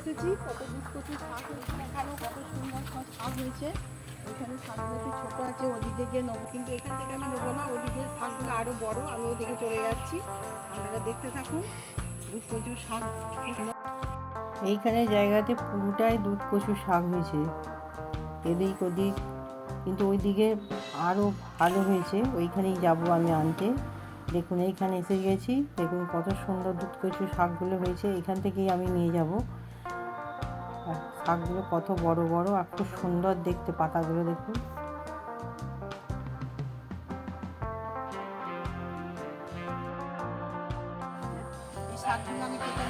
এসেছি কত দুধ কচু শাক হয়েছে, এখানেও কত সুন্দর সব শাক হয়েছে। ওইখানে শাকগুলো একটু ছোটো আছে, ওদিকে গিয়ে নেব। কিন্তু এখান থেকে আমি নেব না, ওদিকে শাকগুলো আরও বড়, আমি ওদিকে চলে যাচ্ছি। আপনারা দেখতে থাকুন, দুধ কচু শাক এইখানে জায়গাতে পুরোটাই দুধ কচু শাক হয়েছে। এদিক ওদিক, কিন্তু ওইদিকে আরও ভালো হয়েছে। ওইখানেই যাব আমি আনতে। দেখুন, এইখানে এসে গেছি। দেখুন, কত সুন্দর দুধ কচু শাকগুলো হয়েছে। এখান থেকেই আমি নিয়ে যাব। শাকগুলো কত বড় বড় আর খুব সুন্দর দেখতে পাতাগুলো দেখুন। আমি কেটে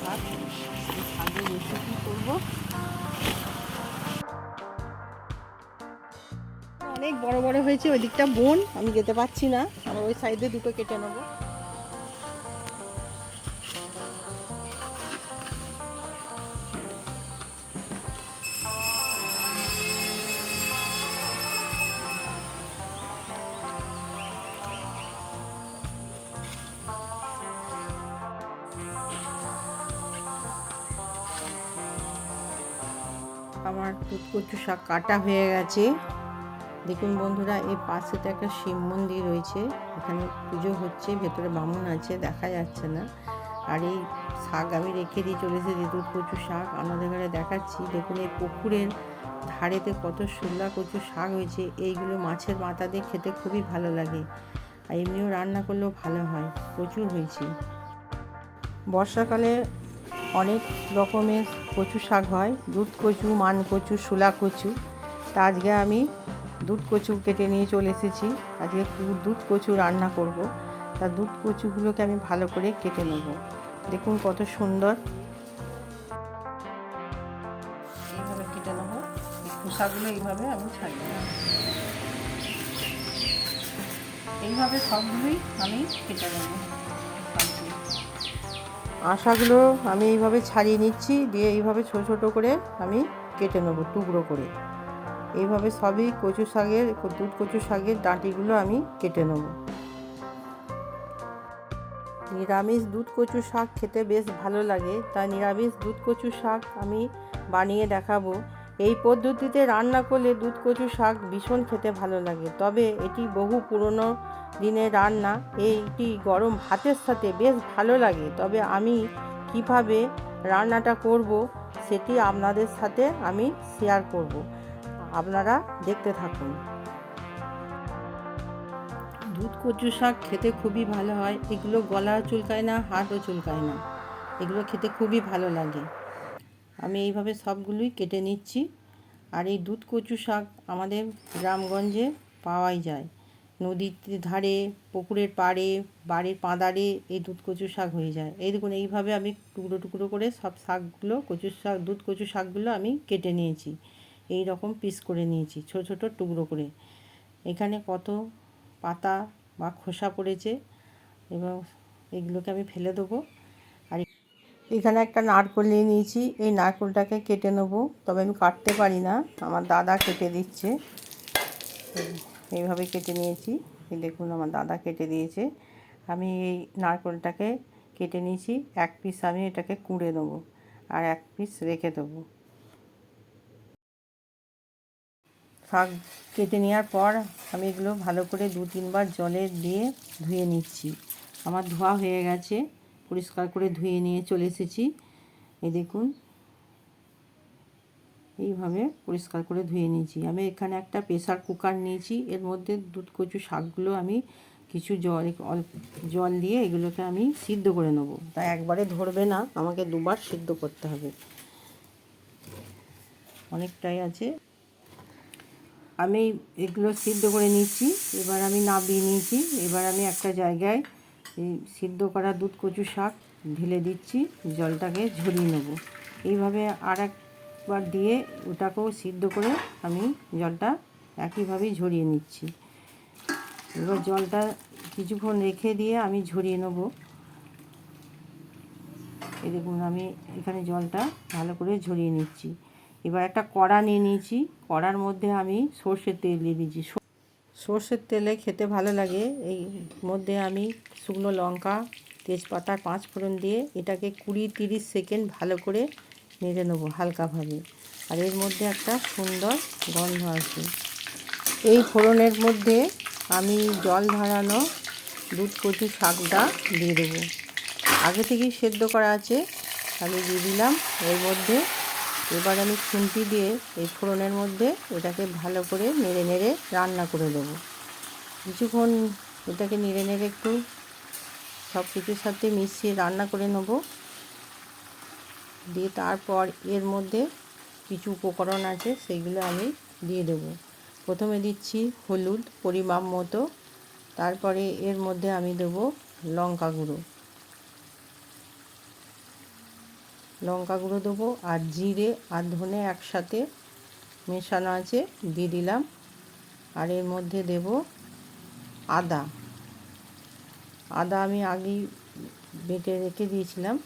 শাক শাকের রেসিপি অনেক বড় বড় হয়েছে ওই দিকটা বোন, আমি যেতে পারছি না। আমার ওই সাইডে দুটো কেটে নেব। আমার কচু শাক কাটা হয়ে গেছে। দেখুন বন্ধুরা, এই পাশেতে একটা শিব মন্দির রয়েছে। এখানে পুজো হচ্ছে, ভেতরে বামুন আছে, দেখা যাচ্ছে না। আর এই শাক আমি রেখে দিয়ে চলে এসেছি দুধ কচু শাক আমাদের ঘরে দেখাচ্ছি। দেখুন এই পুকুরের ধারেতে কত সুন্দর কচু শাক হয়েছে। এইগুলো মাছের মাথা দিয়ে খেতে খুবই ভালো লাগে। আর এমনিও রান্না করলেও ভালো হয়, প্রচুর হয়েছে। বর্ষাকালে অনেক রকমের কচু শাক হয়। দুধ কচু, মান কচু, শুলা কচু। তা আজকে আমি দুধ কচু কেটে নিয়ে চলে এসেছি। আজকে দুধ কচু রান্না করব। তা দুধ কচুগুলোকে আমি ভালো করে কেটে নেব। দেখুন কত সুন্দর। এইভাবে কেটে নেব। খোসাগুলো এইভাবে আমি ছাড়িয়ে এইভাবে সবগুলোই আমি কেটে নেব। আশাগুলো আমি এইভাবে ছাড়িয়ে নিচ্ছি, দিয়ে এইভাবে ছোটো ছোটো করে আমি কেটে নেব টুকরো করে। এইভাবে সবই কচু শাকের, দুধ কচু শাকের ডাঁটিগুলো আমি কেটে নেব। নিরামিষ দুধ কচু শাক খেতে বেশ ভালো লাগে। তাই নিরামিষ দুধ কচু শাক আমি বানিয়ে দেখাবো। এই পদ্ধতিতে রান্না করলে দুধ কচু শাক ভীষণ খেতে ভালো লাগে। তবে এটি বহু পুরনো দিনের রান্না। এইটি গরম ভাতের সাথে বেশ ভালো লাগে। তবে আমি কীভাবে রান্নাটা করব সেটি আপনাদের সাথে আমি শেয়ার করব। আপনারা দেখতে থাকুন। দুধ কচু শাক খেতে খুবই ভালো হয়। এগুলো গলা চুলকায় না, হাতও চুলকায় না। এগুলো খেতে খুবই ভালো লাগে। আমি এইভাবে সবগুলোই কেটে নিচ্ছি। আর এই দুধ কচু শাক আমাদের গ্রামগঞ্জে পাওয়াই যায়। নদীর ধারে, পুকুরের পাড়ে, বাড়ির পাঁদারে এই দুধ কচু শাক হয়ে যায়। এই দেখুন, এইভাবে আমি টুকরো টুকরো করে সব শাকগুলো, কচু শাক, দুধ কচু শাকগুলো আমি কেটে নিয়েছি। এই রকম পিস করে নিয়েছি, ছোট ছোট টুকরো করে। এখানে কত পাতা বা খোসা পড়েছে এবং এগুলোকে আমি ফেলে দেবো। এখানে একটা নারকোল নিয়ে নিয়েছি। এই নারকোলটাকে কেটে নেব। তবে আমি কাটতে পারি না। আমার দাদা কেটে দিচ্ছে। এইভাবে কেটে নিয়েছি। দেখুন, আমার দাদা কেটে দিয়েছে। আমি এই নারকোলটাকে কেটে নিয়েছি। এক পিস আমি এটাকে কুঁড়ে দেবো আর এক পিস রেখে দেবো। শাক কেটে নেওয়ার পর আমি এগুলো ভালো করে দু তিনবার জলে দিয়ে ধুয়ে নিচ্ছি। আমার ধোয়া হয়ে গেছে। পরিষ্কার করে ধুয়ে নিয়ে চলে এসেছি। এই দেখুন। এইভাবে পরিষ্কার করে ধুয়ে নিয়েছি। আমি এখানে একটা প্রেসার কুকার নিয়েছি। এর মধ্যে দুধ, কচু, শাকগুলো আমি কিছু জল, অল্প জল দিয়ে এগুলোকে আমি সিদ্ধ করে নেব। তা একবারে ধরবে না, আমাকে দুবার সিদ্ধ করতে হবে। অনেকটাই আছে। আমি এগুলো সিদ্ধ করে নিচ্ছি। এবার আমি নাবিয়ে নিয়েছি। এবার আমি একটা জায়গায় এই সিদ্ধ করা দুধ কচু শাক ঢেলে দিচ্ছি, জলটাকে ঝরিয়ে নেব। এইভাবে আর একবার দিয়ে ওটাকেও সিদ্ধ করে আমি জলটা একইভাবেই ঝরিয়ে নিচ্ছি। এবার জলটা কিছুক্ষণ রেখে দিয়ে আমি ঝরিয়ে নেব। এই দেখুন, আমি এখানে জলটা ভালো করে ঝরিয়ে নিচ্ছি। এবার একটা কড়া নিয়ে নিয়েছি। কড়ার মধ্যে আমি সর্ষের তেল দিয়ে সর- সর্ষের তেলে খেতে ভালো লাগে। এই মধ্যে আমি শুকনো লঙ্কা, তেজপাতা, পাঁচ ফোড়ন দিয়ে এটাকে কুড়ি তিরিশ সেকেন্ড ভালো করে নেড়ে নেব হালকাভাবে। আর এর মধ্যে একটা সুন্দর গন্ধ আসবে। এই ফোড়নের মধ্যে আমি জল ধরানো দুধ, কচু, শাকটা দিয়ে দেবো। আগে থেকেই সেদ্ধ করা আছে, আমি দিয়ে দিলাম। এর মধ্যে এবার আমি খুন্তি দিয়ে এই ফোড়নের মধ্যে এটাকে ভালো করে নেড়ে নেড়ে রান্না করে দেবো কিছুক্ষণ এটাকে নেড়ে নেড়ে একটু সব কিছুর সাথে মিশিয়ে রান্না করে নেব। দিয়ে তারপর এর মধ্যে কিছু উপকরণ আছে সেইগুলো আমি দিয়ে দেবো। প্রথমে দিচ্ছি হলুদ পরিমাপ মতো, তারপরে এর মধ্যে আমি দেবো লঙ্কা গুঁড়ো। লঙ্কা গুঁড়ো দেবো আর জিরে আর ধনে একসাথে মেশানো আছে, দিয়ে দিলাম। আর এর মধ্যে দেব আদা। আদা আমি আগেই বেটে রেখে দিয়েছিলাম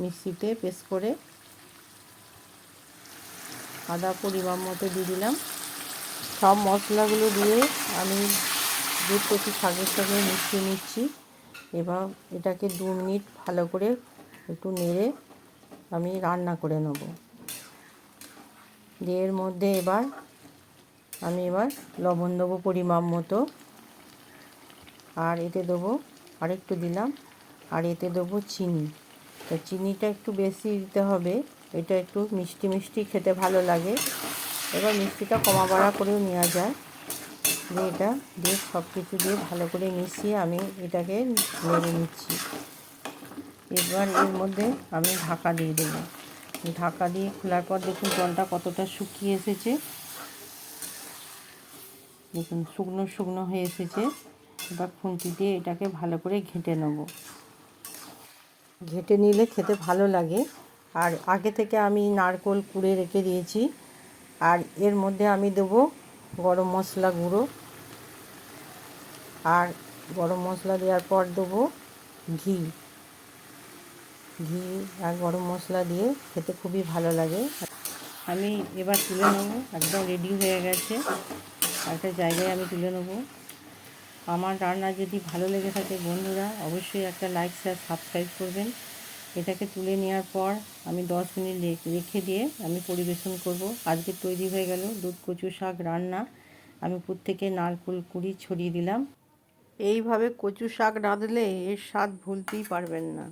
মিক্সিতে পেস্ট করে। আদা পরিমাণ মতো দিয়ে দিলাম। সব মশলাগুলো দিয়ে আমি দুধ কচি শাকের সঙ্গে মিশিয়ে নিচ্ছি। এবার এটাকে দু মিনিট ভালো করে একটু নেড়ে আমি রান্না করে নেব। দিয়ে এর মধ্যে এবার আমি এবার লবণ দেবো পরিমাপ মতো। আর এতে দেবো আরেকটু দিলাম। আর এতে দেবো চিনি। তো চিনিটা একটু বেশি দিতে হবে। এটা একটু মিষ্টি মিষ্টি খেতে ভালো লাগে। এবার মিষ্টিটা কমা বাড়া করেও নেওয়া যায়। দিয়ে এটা দিয়ে সব কিছু দিয়ে ভালো করে মিশিয়ে আমি এটাকে নেড়ে নিচ্ছি। এবার এর মধ্যে আমি ঢাকা দিয়ে দেবো। ঢাকা দিয়ে খোলার পর দেখুন জলটা কতটা শুকিয়ে এসেছে। দেখুন শুকনো শুকনো হয়ে এসেছে। এবার খুন্তি দিয়ে এটাকে ভালো করে ঘেঁটে নেব। ঘেঁটে নিলে খেতে ভালো লাগে। আর আগে থেকে আমি নারকোল কুড়ে রেখে দিয়েছি। আর এর মধ্যে আমি দেবো গরম মশলা গুঁড়ো। আর গরম মশলা দেওয়ার পর দেবো ঘি। ঘি আর গরম মশলা দিয়ে খেতে খুবই ভালো লাগে। আমি এবার তুলে নেব একদম রেডি হয়ে গেছে। একটা জায়গায় আমি তুলে নেব। আমার রান্না যদি ভালো লেগে থাকে বন্ধুরা অবশ্যই একটা লাইক শেয়ার সাবস্ক্রাইব করবেন। এটাকে তুলে নেওয়ার পর আমি দশ মিনিট রেখে দিয়ে আমি পরিবেশন করব। আজকে তৈরি হয়ে গেল দুধ কচু শাক রান্না। আমি প্রত্যেকে নারকোল কুড়ি ছড়িয়ে দিলাম। এইভাবে কচু শাক রাঁধলে এর স্বাদ ভুলতেই পারবেন না।